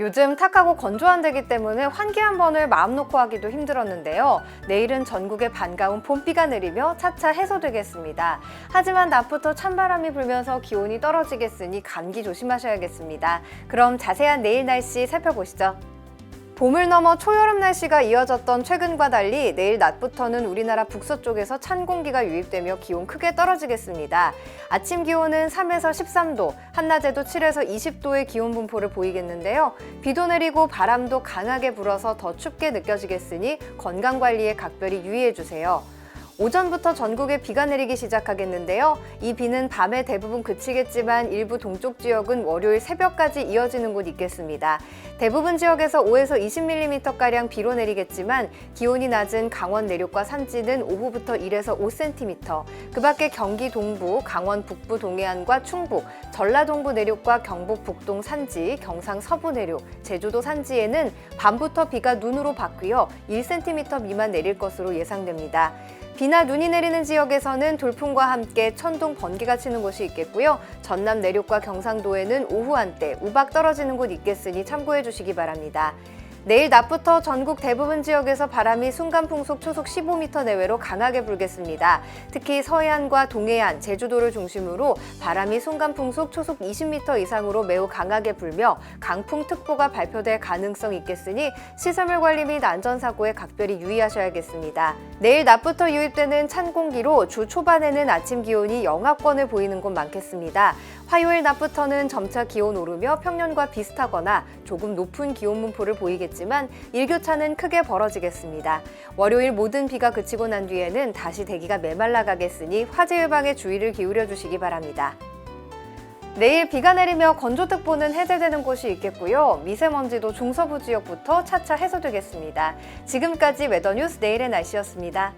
요즘 탁하고 건조한 데기 때문에 환기 한 번을 마음 놓고 하기도 힘들었는데요. 내일은 전국에 반가운 봄비가 내리며 차차 해소되겠습니다. 하지만 낮부터 찬바람이 불면서 기온이 떨어지겠으니 감기 조심하셔야겠습니다. 그럼 자세한 내일 날씨 살펴보시죠. 봄을 넘어 초여름 날씨가 이어졌던 최근과 달리 내일 낮부터는 우리나라 북서쪽에서 찬 공기가 유입되며 기온 크게 떨어지겠습니다. 아침 기온은 3에서 13도, 한낮에도 7에서 20도의 기온 분포를 보이겠는데요. 비도 내리고 바람도 강하게 불어서 더 춥게 느껴지겠으니 건강 관리에 각별히 유의해 주세요. 오전부터 전국에 비가 내리기 시작하겠는데요. 이 비는 밤에 대부분 그치겠지만 일부 동쪽 지역은 월요일 새벽까지 이어지는 곳 있겠습니다. 대부분 지역에서 5에서 20mm가량 비로 내리겠지만 기온이 낮은 강원 내륙과 산지는 오후부터 1에서 5cm, 그 밖에 경기 동부, 강원 북부 동해안과 충북, 전라동부 내륙과 경북 북동 산지, 경상 서부 내륙, 제주도 산지에는 밤부터 비가 눈으로 바뀌어 1cm 미만 내릴 것으로 예상됩니다. 비나 눈이 내리는 지역에서는 돌풍과 함께 천둥 번개가 치는 곳이 있겠고요. 전남 내륙과 경상도에는 오후 한때 우박 떨어지는 곳 있겠으니 참고해 주시기 바랍니다. 내일 낮부터 전국 대부분 지역에서 바람이 순간 풍속 초속 15m 내외로 강하게 불겠습니다. 특히 서해안과 동해안, 제주도를 중심으로 바람이 순간 풍속 초속 20m 이상으로 매우 강하게 불며 강풍특보가 발표될 가능성이 있겠으니 시설물 관리 및 안전사고에 각별히 유의하셔야겠습니다. 내일 낮부터 유입되는 찬 공기로 주 초반에는 아침 기온이 영하권을 보이는 곳 많겠습니다. 화요일 낮부터는 점차 기온 오르며 평년과 비슷하거나 조금 높은 기온 분포를 보이겠지만 일교차는 크게 벌어지겠습니다. 월요일 모든 비가 그치고 난 뒤에는 다시 대기가 메말라 가겠으니 화재 예방에 주의를 기울여 주시기 바랍니다. 내일 비가 내리며 건조특보는 해제되는 곳이 있겠고요. 미세먼지도 중서부 지역부터 차차 해소되겠습니다. 지금까지 웨더뉴스 내일의 날씨였습니다.